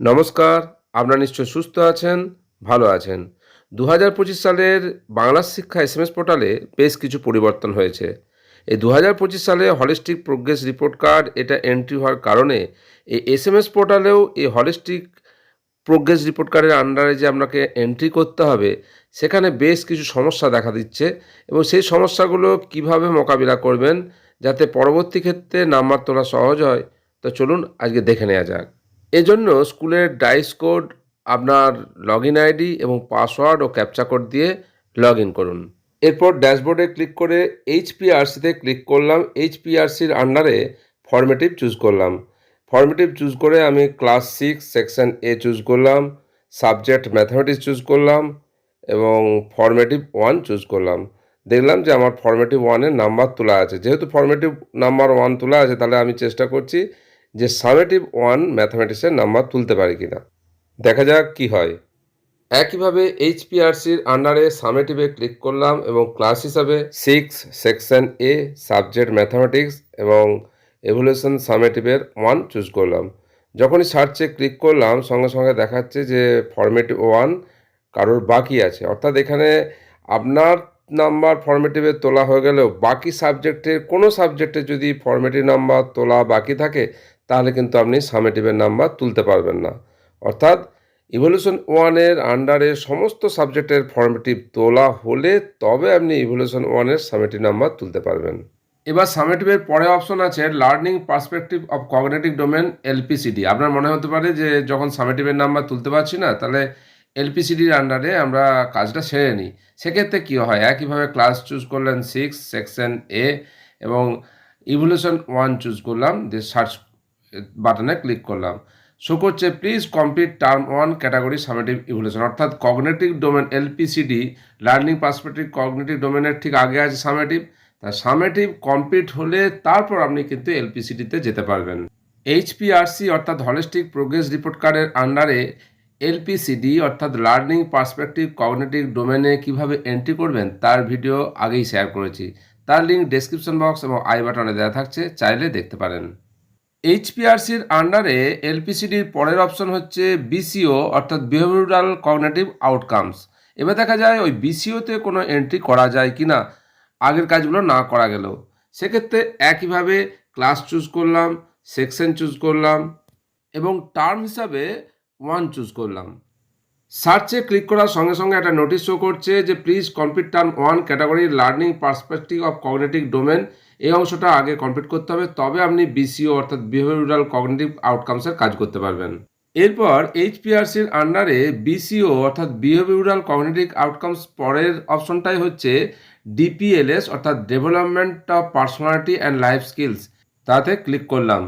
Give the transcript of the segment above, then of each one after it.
নমস্কার, আপনারা নিশ্চয় সুস্থ আছেন, ভালো আছেন। দু হাজার পঁচিশ সালের বাংলা শিক্ষা এস এম এস পোর্টালে বেশ কিছু পরিবর্তন হয়েছে। এই দু হাজার পঁচিশ সালে হলিস্টিক প্রোগ্রেস রিপোর্ট কার্ড এটা এন্ট্রি হওয়ার কারণে এই এস এম এস পোর্টালেও এই হলিস্টিক প্রোগ্রেস রিপোর্ট কার্ডের আন্ডারে যে আপনাকে এন্ট্রি করতে হবে, সেখানে বেশ কিছু সমস্যা দেখা দিচ্ছে এবং সেই সমস্যাগুলো কীভাবে মোকাবিলা করবেন যাতে পরবর্তী ক্ষেত্রে নাম্বার তোলা সহজ হয়, তো চলুন আজকে দেখে নেওয়া যাক। এজন্য স্কুলের ডাইস কোড, আপনার লগ ইন আইডি এবং পাসওয়ার্ড ও ক্যাপচা কোড দিয়ে লগ ইন করুন। এরপর ড্যাশবোর্ডে ক্লিক করে এইচপিআরসিতে ক্লিক করলাম। এইচপিআরসির আন্ডারে ফর্মেটিভ চুজ করলাম। ফর্মেটিভ চুজ করে আমি class six, section A choose করলাম। সাবজেক্ট ম্যাথামেটিক্স চুজ করলাম এবং ফর্মেটিভ ওয়ান চুজ করলাম। দেখলাম যে আমার ফর্মেটিভ ওয়ানের নাম্বার তোলা আছে। যেহেতু ফর্মেটিভ নাম্বার ওয়ান তোলা আছে, তাহলে আমি চেষ্টা করছি যে সামেটিভ ওয়ান ম্যাথামেটিক্সের নাম্বার তুলতে পারি কি না দেখা যাক কি হয়। একইভাবে এইচপিআরসির আন্ডারে সামেটিভে ক্লিক করলাম এবং ক্লাস হিসাবে six, section A subject mathematics এবং এভলিউশন সামেটিভের ওয়ান চুজ করলাম। যখনই সার্চে ক্লিক করলাম, সঙ্গে সঙ্গে দেখাচ্ছে যে ফর্মেটিভ ওয়ান কারোর বাকি আছে। অর্থাৎ এখানে আপনার নাম্বার ফর্মেটিভে তোলা হয়ে গেলেও বাকি সাবজেক্টের কোনো সাবজেক্টে যদি ফর্মেটিভ নাম্বার তোলা বাকি থাকে তাহলে কিন্তু আপনি সামেটিভের নাম্বার তুলতে পারবেন না। অর্থাৎ ইভলিউশন ওয়ানের আন্ডারে সমস্ত সাবজেক্টের ফর্মেটিভ তোলা হলে তবে আপনি ইভলিউশন ওয়ানের সামেটিভ নাম্বার তুলতে পারবেন। এবার সামেটিভের পরে অপশন আছে learning perspective of cognitive domain LPCD আপনার মনে হতে পারে যে যখন সামেটিভের নাম্বার তুলতে পারছি না, তাহলে এলপিসিডির আন্ডারে আমরা কাজটা সেরে নিই। সেক্ষেত্রে কী হয়? একইভাবে ক্লাস চুজ করলেন সিক্স সেকশন এ এবং ইভলিউশন ওয়ান চুজ করলাম। দিয়ে সার্চ বাটনে ক্লিক করলাম। শো করছে please complete term one category summative evaluation অর্থাৎ cognitive domain LPCD learning perspective cognitive ডোমেনের ঠিক আগে আছে সামেটিভ তা সামেটিভ কমপ্লিট হলে তারপর আপনি কিন্তু এলপিসিডিতে যেতে পারবেন। এইচপিআরসি অর্থাৎ হলিস্টিক প্রোগ্রেস রিপোর্ট কার্ডের আন্ডারে এলপিসিডি অর্থাৎ লার্নিং পার্সপেক্টিভ কগনেটিভ ডোমেনে কীভাবে এন্ট্রি করবেন, তার ভিডিও আগেই শেয়ার করেছি। তার লিঙ্ক ডেসক্রিপশন বক্স এবং আই বাটনে দেওয়া থাকছে, চাইলে দেখতে পারেন। এইচপিআরসির আন্ডারে এলপিসিডির পরের অপশন হচ্ছে বিসিও, অর্থাৎ বিহেভিয়ারাল কগনেটিভ আউটকামস এবার দেখা যায় ওই বিসিওতে কোনো এন্ট্রি করা যায় কি না আগের কাজগুলো না করা গেলেও। সেক্ষেত্রে একইভাবে ক্লাস চুজ করলাম সেকশন চুজ করলাম, এবং টার্ম হিসাবে ওয়ান চুজ করলাম। সার্চে ক্লিক করার সঙ্গে সঙ্গে একটা নোটিশ শো করছে যে please complete term one category learning perspective of cognitive domain এই অংশটা আগে কমপ্লিট করতে হবে, তবে আপনি বিসিও অর্থাৎ বিহেভিয়ারাল কগনেটিভ আউটকামসের কাজ করতে পারবেন। এরপর এইচপিআরসির আন্ডারে বিসিও অর্থাৎ বিহেভিয়ারাল কগনেটিভ আউটকামস পরের অপশনটাই হচ্ছে ডিপিএলএস অর্থাৎ development of personality and life skills তাতে ক্লিক করলাম।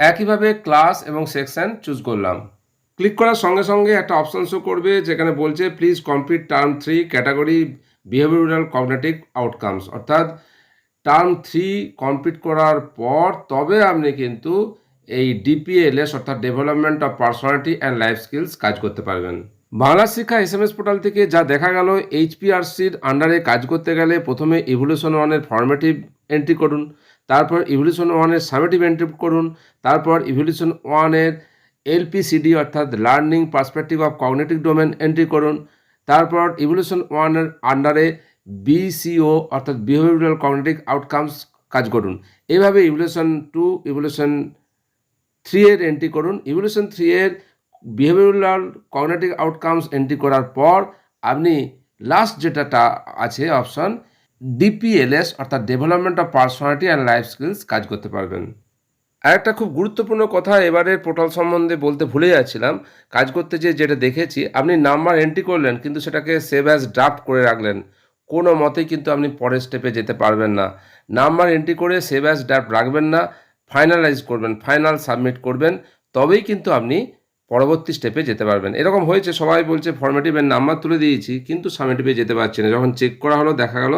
একইভাবে ক্লাস এবং সেকশন চুজ করলাম। ক্লিক করার সঙ্গে সঙ্গে একটা অপশন শো করবে, যেখানে বলছে please complete term three category behavioural cognitive outcomes অর্থাৎ টার্ম থ্রি কমপ্লিট করার পর তবে আপনি কিন্তু এই ডিপিএলএস অর্থাৎ development of personality and life skills কাজ করতে পারবেন। বাংলা শিক্ষা এস এম এস পোর্টাল থেকে যা দেখা গেল এইচপিআরসির আন্ডারে কাজ করতে গেলে প্রথমে ইভলিউশন ওয়ানের ফর্মেটিভ এন্ট্রি করুন, তারপর ইভলিউশন ওয়ানের সামেটিভ এন্ট্রি করুন, তারপর ইভলিউশন ওয়ানের এলপিসিডি অর্থাৎ learning perspective of cognitive domain entry করুন, তারপর ইভলিউশন ওয়ানের আন্ডারে বিসিও অর্থাৎ বিহেভিয়ারাল কগনেটিভ আউটকামস কাজ করুন। এইভাবে ইভলিউশন টু ইভলিউশন থ্রি এর এন্ট্রি করুন। ইভলিউশন থ্রি এর বিহেভিয়ারাল কগনেটিভ আউটকামস এন্ট্রি করার পর আপনি লাস্ট যেটাটা আছে অপশন ডিপিএলএস অর্থাৎ development of personality and life skills কাজ করতে পারবেন। আর একটা খুব গুরুত্বপূর্ণ কথা, এবারের পোর্টাল সম্বন্ধে বলতে ভুলে যাচ্ছিলাম। কাজ করতে যে যেটা দেখেছি, আপনি নাম্বার এন্ট্রি করলেন, কিন্তু সেটাকে সেভ অ্যাজ ড্রাফট করে রাখলেন। কোনো মতেই কিন্তু আপনি পরের স্টেপে যেতে পারবেন না। নাম্বার এন্ট্রি করে সেভ অ্যাজ ড্রাফট রাখবেন না ফাইনালাইজ করবেন ফাইনাল সাবমিট করবেন, তবেই কিন্তু আপনি পরবর্তী স্টেপে যেতে পারবেন। এরকম হয়েছে, সবাই বলছে ফর্মেটিভের নাম্বার তুলে দিয়েছি, কিন্তু সাবমিটিভে যেতে পারছি না। যখন চেক করা হলো, দেখা গেল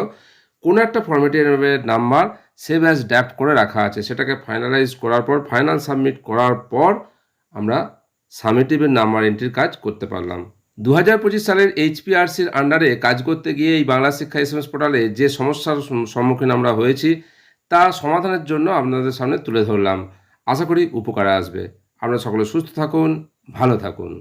কোনো একটা ফর্মেটিভের নাম্বার সেভ অ্যাজ ড্যাপ্ট করে রাখা আছে। সেটাকে ফাইনালাইজ করার পর ফাইনাল সাবমিট করার পর আমরা সাবমিটিভের নাম্বার এন্ট্রির কাজ করতে পারলাম। দু হাজার পঁচিশ সালের এইচপিআরসির আন্ডারে কাজ করতে গিয়ে এই বাংলা শিক্ষা এস পোর্টালে যে সমস্যার সম্মুখীন আমরা হয়েছি, তা সমাধানের জন্য আপনাদের সামনে তুলে ধরলাম। আশা করি উপকারে আসবে। আপনারা সকলে সুস্থ থাকুন, ভালো থাকুন।